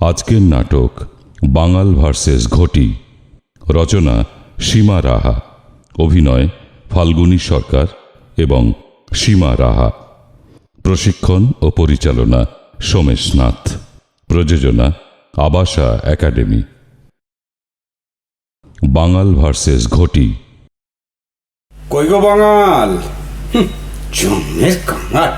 আজকের নাটক বাঙাল ভার্সেস ঘটি। রচনা সীমা রাহা। অভিনয় ফাল্গুনী সরকার এবং সীমা রাহা। প্রশিক্ষণ ও পরিচালনা সোমেশ নাথ। প্রযোজনা আবাসা একাডেমি। বাঙাল ভার্সেস ঘটি। কই গো বাঙাল? জন্মের কাঙাল।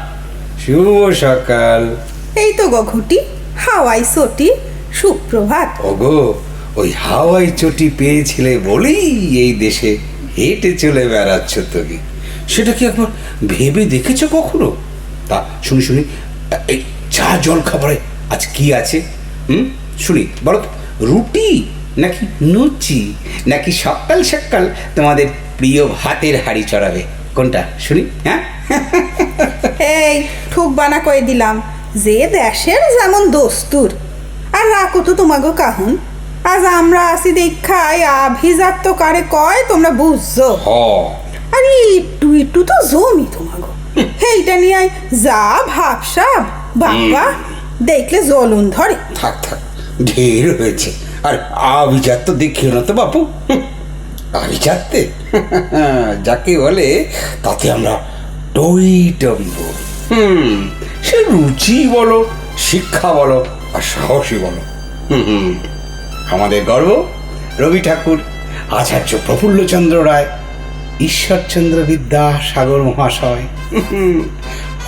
শুভ সকাল। এই তো গো ঘটি। হাওয়াই সটি সুপ্রভাত। ওগো ওই হাওয়াই চটি পেয়েছিলে বলেই এই দেশে হেঁটে চলে বেড়াচ্ছ তুমি। সেটা কি একবার ভেবে দেখেছ কখনো? তা শুনি শুনি এই চা জল খাবারে আজ কি আছে? হুম? শুনি বলো রুটি নাকি লুচি নাকি সকাল সকাল তোমাদের প্রিয় ভাতের হাড়ি চড়াবে? কোনটা? শুনি হ্যাঁ? এই ঠুক বানা করে দিলাম। যে দেশের যেমন দস্তুর। আর রাখো তো তোমাগো কাহুন। আজ আমরা আসি দেখাই আভিজাত তো কারে কয় তোমরা বুঝছ। আরে একটু একটু তো জমি তোমাগো। এইটা নিয়ে আয় যা ভাবসাব বাবা দেখলে জ্বলন ধরে থাক থাক ঢের হয়েছে। আর আভিজাত তো দেখিও না তো বাপু। আভিজাত্যে। যাকে বলে তাতে আমরা টই টম্ব হুম সে রুচি বলো শিক্ষা বলো আর সাহসী বলো। হুম হুম। আমাদের গর্ব রবি ঠাকুর আচার্য প্রফুল্লচন্দ্র রায় ঈশ্বরচন্দ্র বিদ্যাসাগর মহাশয়।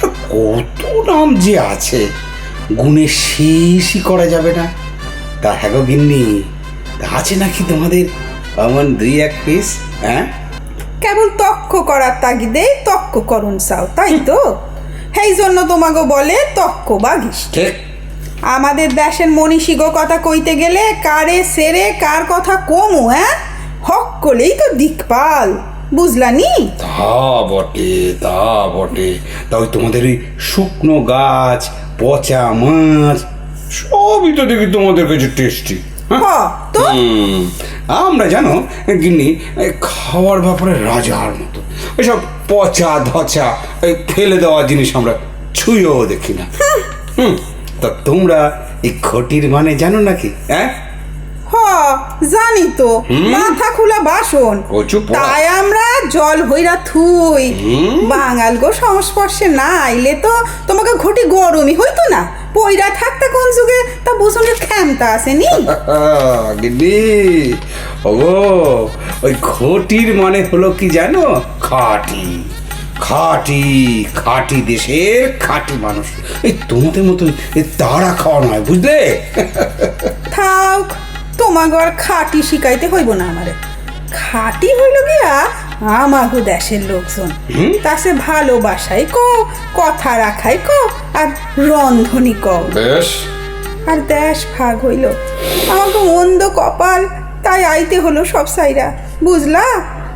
আর কত নাম যে আছে গুণে শেষই করা যাবে না। তা হ্যাঁ গো গিন্নি তা আছে নাকি তোমাদের? অমন দুই এক পিস হ্যাঁ? কেবল তক্ক করার তাগিদেই তক্ক করুন চাও তাই তো? সেই জন্য তোমাগো বলে তক্ক বাগিস ঠিক আমাদের দেশের মনীষীগো কথা কইতে গেলে কারে সেরে কার কথা কমু হ্যাঁ? হক করলেই তো দিকপাল বুঝলানি? তা বটে তা বটে। তা ওই তোমাদের ওই শুকনো গাছ পচা মাছ সবই তো দেখি তোমাদের কাছে টেস্টি হ তো? আমরা জানো গিন্নি খাওয়ার ব্যাপারে রাজার মতো। এসব পচা ধচা এই ফেলে দেওয়া জিনিস আমরা ছুঁয়েও দেখি না। হুম, তা তোমরা এই ঘটির মানে জানো নাকি হ্যাঁ? হ জানি তো। মাথা খোলা বাসন। তাই আমরা জল হইরা থুই। বাঙাল গো সংস্পর্শে না আইলে তো তোমাকে ঘটি গরমই হইতো না। পইরা থাকতে কোন যুগে তা বোসনের ক্ষমতা আসেনি গিন্নি। ওগো ওই ঘটির মানে হলো কি জানো? খাটি। খাঁটি খাঁটি দেশের খাঁটি মানুষ। এই তোমাদের মতো তারা খাওয়া নয় বুঝলে? থাক তোমাকে আর খাটি শিখাইতে হইব না আমারে। খাটি হইল গিয়া আমাগো দেশের লোকজন। তা সে ভালোবাসাই কো কথা রাখাই কো আর রন্ধনি কও। বেশ। আর দেশ ভাগ হইল। আমাকে মন্দ কপাল তাই আইতে হলো সব সাইরা। বুঝলা?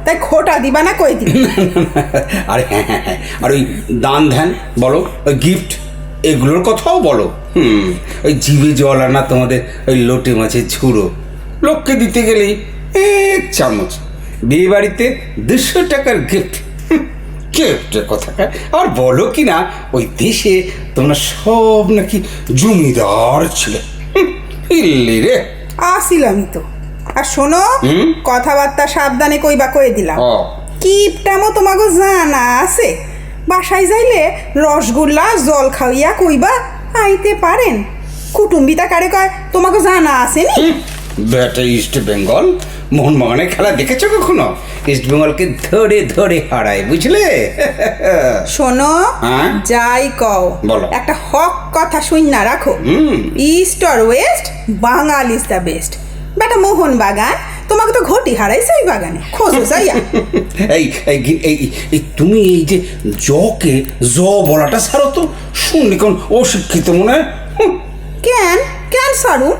তাই খোটা দিবা না কই দিবা? আরে হ্যাঁ হ্যাঁ হ্যাঁ। আর ওই দান ধ্যান বলো ওই গিফট এগুলোর কথাও বলো। হুম ওই জিভে জল আনা তোমাদের ওই লোটে মাছের ঝুড়ো। লোককে দিতে গেলেই এক চামচ। বিয়ে বাড়িতে দুশো টাকার গিফট গিফটের কথা আর বলো কি না ওই দেশে তোমরা সব নাকি জমিদার ছিলে। ইল্লি রে। আসিলামই তো। আর শোনো কথাবার্তা সাবধানে কইবা কয়ে দিলাম। কিপটামো তোমাকে জানা আছে। বাসায় যাইলে রসগোল্লা জল খাওয়াইয়া কইবা আইতে পারেন। কুটুম্বিতা কারে কয় তোমাকে জানা আছে নি? ব্যাটা ইস্ট বেঙ্গল মোহনবাগানের খেলা দেখেছ কখনো? ইস্ট বেঙ্গলকে ধরে ধরে হারায় বুঝলে? শোনো হ্যাঁ? যাই কও বলো। একটা হক কথা শুন না রাখো east R west Bangal is the best বেটা মোহন বাগান তোমাকে তো ঘটি হারাইছে ওই বাগানে। খোঁজো যাইয়া। এই এই এই এই তুমি এই যে জকে জ বলাটা ছাড়ো তো। শুনলি কোন অশিক্ষিত মনে? হয় কেন? কেন সারু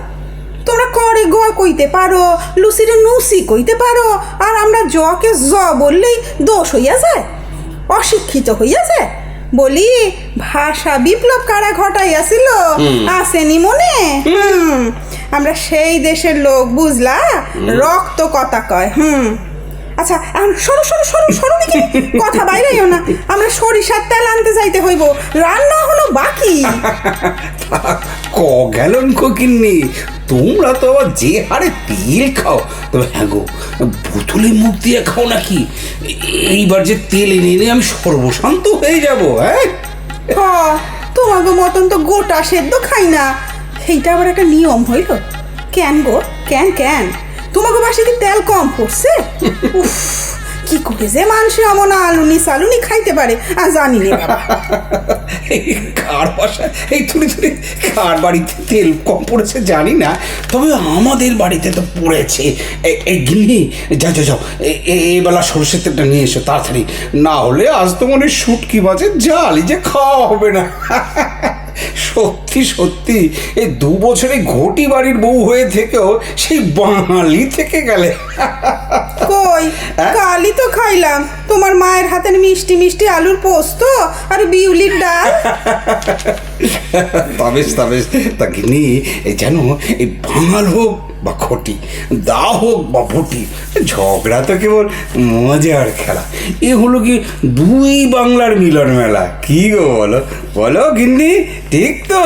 তোমরা করে গ কইতে পারো লুসিরে নুসি কইতে পারো আর আমরা জকে জ বললেই দোষ হইয়া যায় অশিক্ষিত হইয়া যায়। বলি ভাষা বিপ্লব কারা ঘটাইয়াছিল? আসেনি মনে? হুম। আমরা সেই দেশের লোক বুঝলা? রক্ত কথা কয় হুম। আচ্ছা এখন সরো সরো সরো সরো নাকি? কথা বাইরেও না। আমরা সরিষার তেল আনতে যাইতে হইব। রান্না হলো বাকি। ক গ্যালন কিন্নি? তোমরা তো আবার যে হারে তেল খাও। তবে হ্যাঁ গো বোতলে মুখ দিয়ে খাও নাকি? এইবার যে তেল এনে এনে আমি সর্বশান্ত হয়ে যাব হ্যাঁ? তোমাকে মতন তো গোটা সেদ্ধ খাই না। সেইটা আবার একটা নিয়ম হইল? ক্যান গো ক্যান ক্যান। তোমাকে বাসে কি তেল কম পড়ছে? উফ কি করে যে মানুষ এমন আলুনি সালুনি খাইতে পারে আর জানি না বাবা। কার বাসা এই থুড়ি থুড়ি কার বাড়িতে তেল কম পড়েছে জানি না। তবে আমাদের বাড়িতে তো পড়েছে। এ- এই গিন্নি যা যা যাও। এ- এ- এই বেলা সরষের তেলটা নিয়ে এসো তাড়াতাড়ি। না হলে আজ তো মনে হয় শুটকি মাছের জালি যে খাওয়া হবে না। সত্যি সত্যি এই দু বছরে ঘটি বাড়ির বউ হয়ে থেকেও সেই বাঙালি থেকে গেলে। কই? কালি তো খাইলাম। তোমার মায়ের হাতের মিষ্টি মিষ্টি আলুর পোস্ত আর বিউলির ডাল। তবেশ তবেশ তা গিনি যেন এই বাঙাল হোক। বা খটি দা হোক বা ভুটি ঝগড়া তো কেবল মজার খেলা। এ হলো কি দুই বাংলার মিলন মেলা? কি গো বলো? বলো গিন্নি ঠিক তো?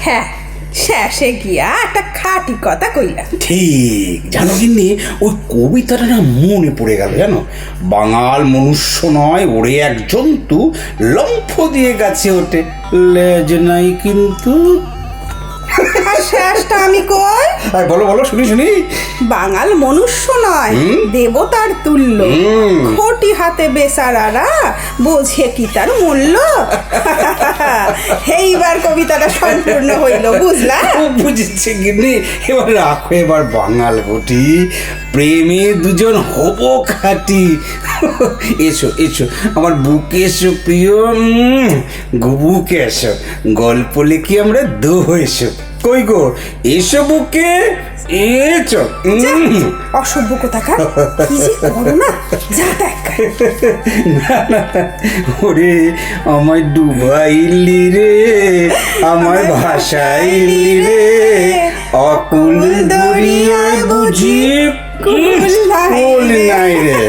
হ্যাঁ শেষে গিয়া একটা খাঁটি কথা কইলা ঠিক জানো গিন্নি ওই কবিতাটা না মনে পড়ে গেল জানো? বাঙাল মনুষ্য নয় ওরে এক জন্তু লম্ফ দিয়ে গাছে ওঠে। লেজ নাই কিন্তু শেষটা আমি কই? বলো বলো শুনি শুনি। বাঙাল মনুষ্য নয় দেবতার তুল্য। খটি হাতে বেচারারা বোঝে কি তার মূল্য? এইবার কবিতাটা সম্পূর্ণ হইল বুঝলা? বুঝেছি গিন্নি। এবার রাখো এবার বাঙাল ঘটি প্রেমে দুজন হব খাটি। এসো এসো আমার বুকে এসো প্রিয়। বুকে এসো। গল্প লিখি আমরা দো এসো। কই গো? এসো বুকে। এসো। উম। অসভ্য কোথাকার। কি যে করো না? যা দেখ। ওরে আমায় ডুবাইলি রে আমায় ভাসাইলি রে। অকুল দরিয়ায় বুঝি কুল নাই রে।